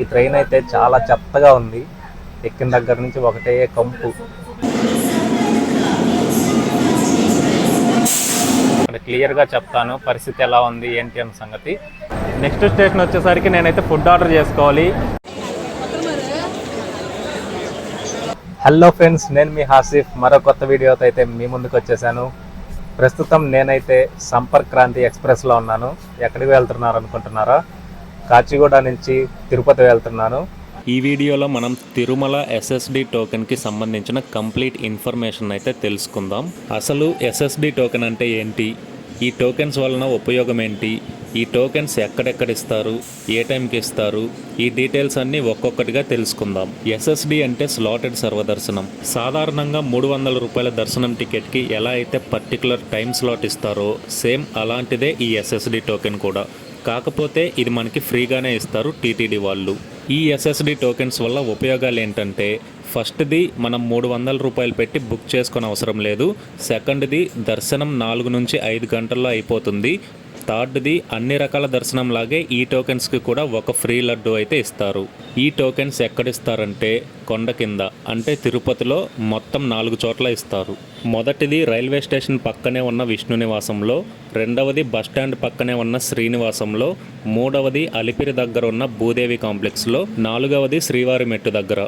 ఈ ట్రైన్ అయితే చాలా చెత్తగా ఉంది. ఎక్కిన దగ్గర నుంచి ఒకటే కంపు. క్లియర్గా చెప్తాను పరిస్థితి ఎలా ఉంది ఏంటి అన్న సంగతి. నెక్స్ట్ స్టేషన్ వచ్చేసరికి నేనైతే ఫుడ్ ఆర్డర్ చేసుకోవాలి. హలో ఫ్రెండ్స్ నేను మీ హాసిఫ్. మరో కొత్త వీడియోతో అయితే మీ ముందుకు వచ్చేసాను. ప్రస్తుతం నేనైతే సంపర్క్ క్రాంతి ఎక్స్ప్రెస్లో ఉన్నాను. ఎక్కడికి వెళ్తున్నారు అనుకుంటున్నారా? కాచిగూడ నుంచి తిరుపతి వెళ్తున్నాను. ఈ వీడియోలో మనం తిరుమల ఎస్ఎస్డి టోకెన్కి సంబంధించిన కంప్లీట్ ఇన్ఫర్మేషన్ అయితే తెలుసుకుందాం. అసలు ఎస్ఎస్డి టోకెన్ అంటే ఏంటి? ఈ టోకెన్స్ వలన ఉపయోగం ఏంటి? ఈ టోకెన్స్ ఎక్కడెక్కడ ఇస్తారు? ఏ టైంకి ఇస్తారు? ఈ డీటెయిల్స్ అన్నీ ఒక్కొక్కటిగా తెలుసుకుందాం. ఎస్ఎస్డి అంటే స్లాటెడ్ సర్వదర్శనం సాధారణంగా మూడు వందల రూపాయల దర్శనం టికెట్కి ఎలా అయితే పర్టికులర్ టైం స్లాట్ ఇస్తారో సేమ్ అలాంటిదే ఈ ఎస్ఎస్డి టోకెన్ కూడా. కాకపోతే ఇది మనకి ఫ్రీగానే ఇస్తారు టీటీడీ వాళ్ళు. ఈ ఎస్ఎస్డి టోకెన్స్ వల్ల ఉపయోగాలు ఏంటంటే ఫస్ట్ది మనం మూడు వందల రూపాయలు పెట్టి బుక్ చేసుకొని అవసరం లేదు. సెకండ్ది దర్శనం నాలుగు నుంచి ఐదు గంటల్లో అయిపోతుంది. థర్డ్ది అన్ని రకాల దర్శనం లాగే ఈ టోకెన్స్కి కూడా ఒక ఫ్రీ లడ్డు అయితే ఇస్తారు. ఈ టోకెన్స్ ఎక్కడిస్తారంటే కొండ కింద అంటే తిరుపతిలో మొత్తం నాలుగు చోట్ల ఇస్తారు. మొదటిది రైల్వే స్టేషన్ పక్కనే ఉన్న విష్ణు నివాసంలో రెండవది బస్టాండ్ పక్కనే ఉన్న శ్రీనివాసంలో మూడవది అలిపిరి దగ్గర ఉన్న భూదేవి కాంప్లెక్స్లో నాలుగవది శ్రీవారి మెట్టు దగ్గర.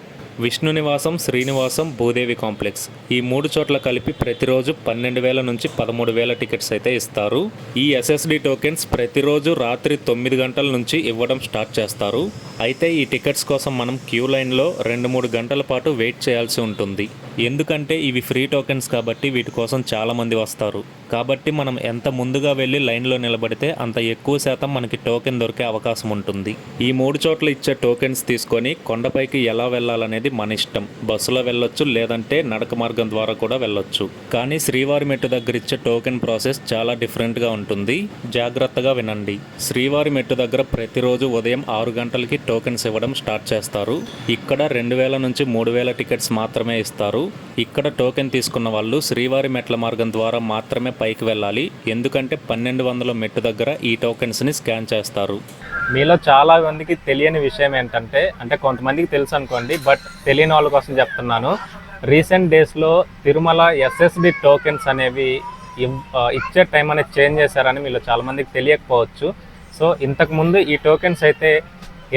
విష్ణు నివాసం శ్రీనివాసం భూదేవి కాంప్లెక్స్. ఈ మూడు చోట్ల కలిపి ప్రతిరోజు పన్నెండు వేల నుంచి పదమూడు వేల టికెట్స్ అయితే ఇస్తారు. ఈ ఎస్ఎస్డి టోకెన్స్ ప్రతిరోజు రాత్రి తొమ్మిది గంటల నుంచి ఇవ్వడం స్టార్ట్ చేస్తారు. అయితే ఈ టికెట్స్ కోసం మనం క్యూ లైన్లో రెండు మూడు గంటల పాటు వెయిట్ చేయాల్సి ఉంటుంది. ఎందుకంటే ఇవి ఫ్రీ టోకెన్స్ కాబట్టి వీటి కోసం చాలామంది వస్తారు. కాబట్టి మనం ఎంత ముందుగా వెళ్ళి లైన్లో నిలబడితే అంత ఎక్కువ శాతం మనకి టోకెన్ దొరికే అవకాశం ఉంటుంది. ఈ మూడు చోట్ల ఇచ్చే టోకెన్స్ తీసుకొని కొండపైకి ఎలా వెళ్ళాలనేది మన ఇష్టం. బస్సులో వెళ్ళొచ్చు లేదంటే నడక మార్గం ద్వారా కూడా వెళ్ళొచ్చు. కానీ శ్రీవారి మెట్టు దగ్గర ఇచ్చే టోకెన్ ప్రాసెస్ చాలా డిఫరెంట్గా ఉంటుంది. జాగ్రత్తగా వినండి. శ్రీవారి మెట్టు దగ్గర ప్రతిరోజు ఉదయం ఆరు గంటలకి టోకెన్స్ ఇవ్వడం స్టార్ట్ చేస్తారు. ఇక్కడ రెండు వేల నుంచి మూడు వేల టికెట్స్ మాత్రమే ఇస్తారు. ఇక్కడ టోకెన్ తీసుకున్న వాళ్ళు శ్రీవారి మెట్ల మార్గం ద్వారా మాత్రమే పైకి వెళ్ళాలి. ఎందుకంటే పన్నెండు వందల మెట్టు దగ్గర ఈ టోకెన్స్ని స్కాన్ చేస్తారు. మీలో చాలా మందికి తెలియని విషయం ఏంటంటే అంటే కొంతమందికి తెలుసు అనుకోండి బట్ తెలియని వాళ్ళ కోసం చెప్తున్నాను. రీసెంట్ డేస్లో తిరుమల ఎస్ఎస్డి టోకెన్స్ అనేవి ఇచ్చే టైం అనేది చేంజ్ చేశారని మీలో చాలామందికి తెలియకపోవచ్చు. సో ఇంతకుముందు ఈ టోకెన్స్ అయితే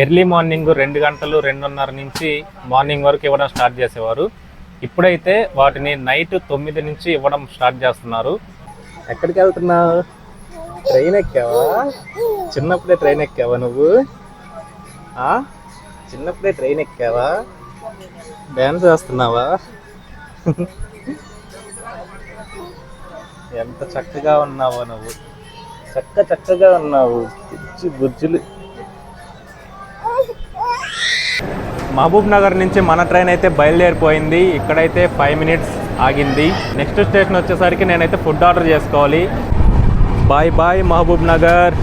ఎర్లీ మార్నింగ్ రెండు గంటలు రెండున్నర నుంచి మార్నింగ్ వరకు ఇవ్వడం స్టార్ట్ చేసేవారు. ఇప్పుడైతే వాటిని నైట్ తొమ్మిది నుంచి ఇవ్వడం స్టార్ట్ చేస్తున్నారు. ఎక్కడికి వెళ్తున్నావు? ట్రైన్ ఎక్కావా? చిన్నప్పుడే ట్రైన్ ఎక్కావా నువ్వు? చిన్నప్పుడే ట్రైన్ ఎక్కావా? డ్యాన్స్ వేస్తున్నావా? ఎంత చక్కగా ఉన్నావో నువ్వు. చక్క చక్కగా ఉన్నావు. బుజ్జులు. మహబూబ్ నగర్ నుంచి మన ట్రైన్ అయితే బయలుదేరిపోయింది. ఇక్కడైతే ఫైవ్ మినిట్స్ ఆగింది. నెక్స్ట్ స్టేషన్ వచ్చేసరికి నేనైతే ఫుడ్ ఆర్డర్ చేసుకోవాలి. Bye bye Mahabubnagar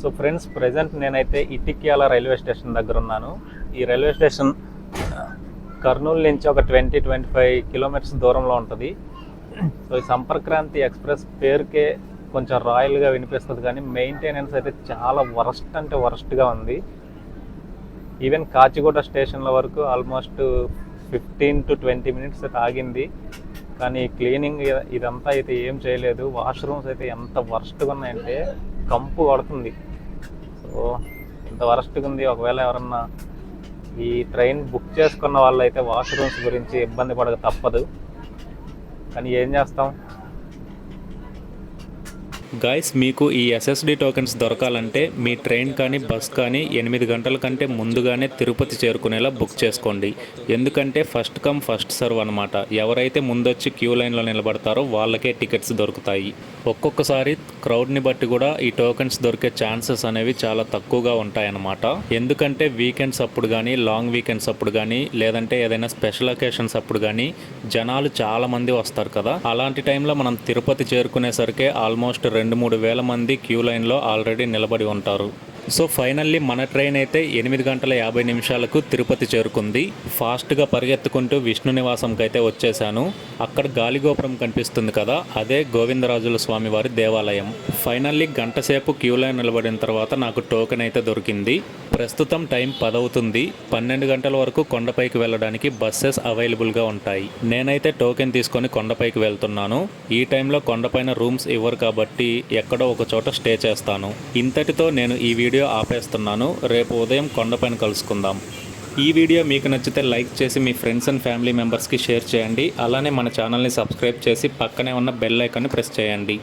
so friends present నేనైతే ఇటిక్యాల రైల్వే స్టేషన్ దగ్గర ఉన్నాను. ఈ రైల్వే స్టేషన్ కర్నూలు నుంచి ఒక ట్వంటీ ట్వంటీ ఫైవ్ కిలోమీటర్స్ దూరంలో ఉంటుంది. సో ఈ సంపర్క్రాంతి ఎక్స్ప్రెస్ పేరుకే కొంచెం రాయల్గా వినిపిస్తుంది కానీ మెయింటెనెన్స్ అయితే చాలా వరస్ట్ అంటే వరస్ట్గా ఉంది. ఈవెన్ కాచిగూడ స్టేషన్ల వరకు almost fifteen to twenty minutes అయితే ఆగింది కానీ క్లీనింగ్ ఇదంతా అయితే ఏం చేయలేదు. వాష్రూమ్స్ అయితే ఎంత వరస్ట్గా ఉన్నాయంటే కంపు కొడుతుంది. సో ఇంత వరస్ట్గా ఉంది. ఒకవేళ ఎవరన్నా ఈ ట్రైన్ బుక్ చేసుకున్న వాళ్ళు అయితే వాష్రూమ్స్ గురించి ఇబ్బంది పడక తప్పదు. కానీ ఏం చేస్తాం? గాయస్ మీకు ఈ ఎస్ఎస్డి టోకెన్స్ దొరకాలంటే మీ ట్రైన్ కానీ బస్ కానీ ఎనిమిది గంటల కంటే ముందుగానే తిరుపతి చేరుకునేలా బుక్ చేసుకోండి. ఎందుకంటే ఫస్ట్ కమ్ ఫస్ట్ సర్వ్ అనమాట ఎవరైతే ముందొచ్చి క్యూ లైన్లో నిలబడతారో వాళ్ళకే టికెట్స్ దొరుకుతాయి. ఒక్కొక్కసారి క్రౌడ్ని బట్టి కూడా ఈ టోకెన్స్ దొరికే ఛాన్సెస్ అనేవి చాలా తక్కువగా ఉంటాయన్నమాట. ఎందుకంటే వీకెండ్స్ అప్పుడు కానీ లాంగ్ వీకెండ్స్ అప్పుడు కానీ లేదంటే ఏదైనా స్పెషల్ అకేషన్స్ అప్పుడు కానీ జనాలు చాలా మంది వస్తారు కదా. అలాంటి టైంలో మనం తిరుపతి చేరుకునేసరికి ఆల్మోస్ట్ రెండు రెండు మూడు వేల మంది క్యూ లైన్లో ఆల్రెడీ నిలబడి ఉంటారు. సో ఫైనల్లీ మన ట్రైన్ అయితే ఎనిమిది గంటల యాభై నిమిషాలకు తిరుపతి చేరుకుంది. ఫాస్ట్గా పరిగెత్తుకుంటూ విష్ణు నివాసంకి అయితే వచ్చేసాను. అక్కడ గాలిగోపురం కనిపిస్తుంది కదా అదే గోవిందరాజుల స్వామి వారి దేవాలయం. ఫైనల్లీ గంట సేపు క్యూలో నిలబడిన తర్వాత నాకు టోకెన్ అయితే దొరికింది. ప్రస్తుతం టైం పదవుతుంది. పన్నెండు గంటల వరకు కొండపైకి వెళ్ళడానికి బస్సెస్ అవైలబుల్గా ఉంటాయి. నేనైతే టోకెన్ తీసుకొని కొండపైకి వెళ్తున్నాను. ఈ టైంలో కొండపైన రూమ్స్ ఇవ్వరు కాబట్టి ఎక్కడో ఒక చోట స్టే చేస్తాను. ఇంతటితో నేను ఈ వీడియో వీడియో ఆపేస్తున్నాను. రేపు ఉదయం కొండపైన కలుసుకుందాం. ఈ వీడియో మీకు నచ్చితే లైక్ చేసి మీ ఫ్రెండ్స్ అండ్ ఫ్యామిలీ మెంబర్స్కి షేర్ చేయండి. అలానే మన ఛానల్ని సబ్స్క్రైబ్ చేసి పక్కనే ఉన్న బెల్ ఐకాన్ని ప్రెస్ చేయండి.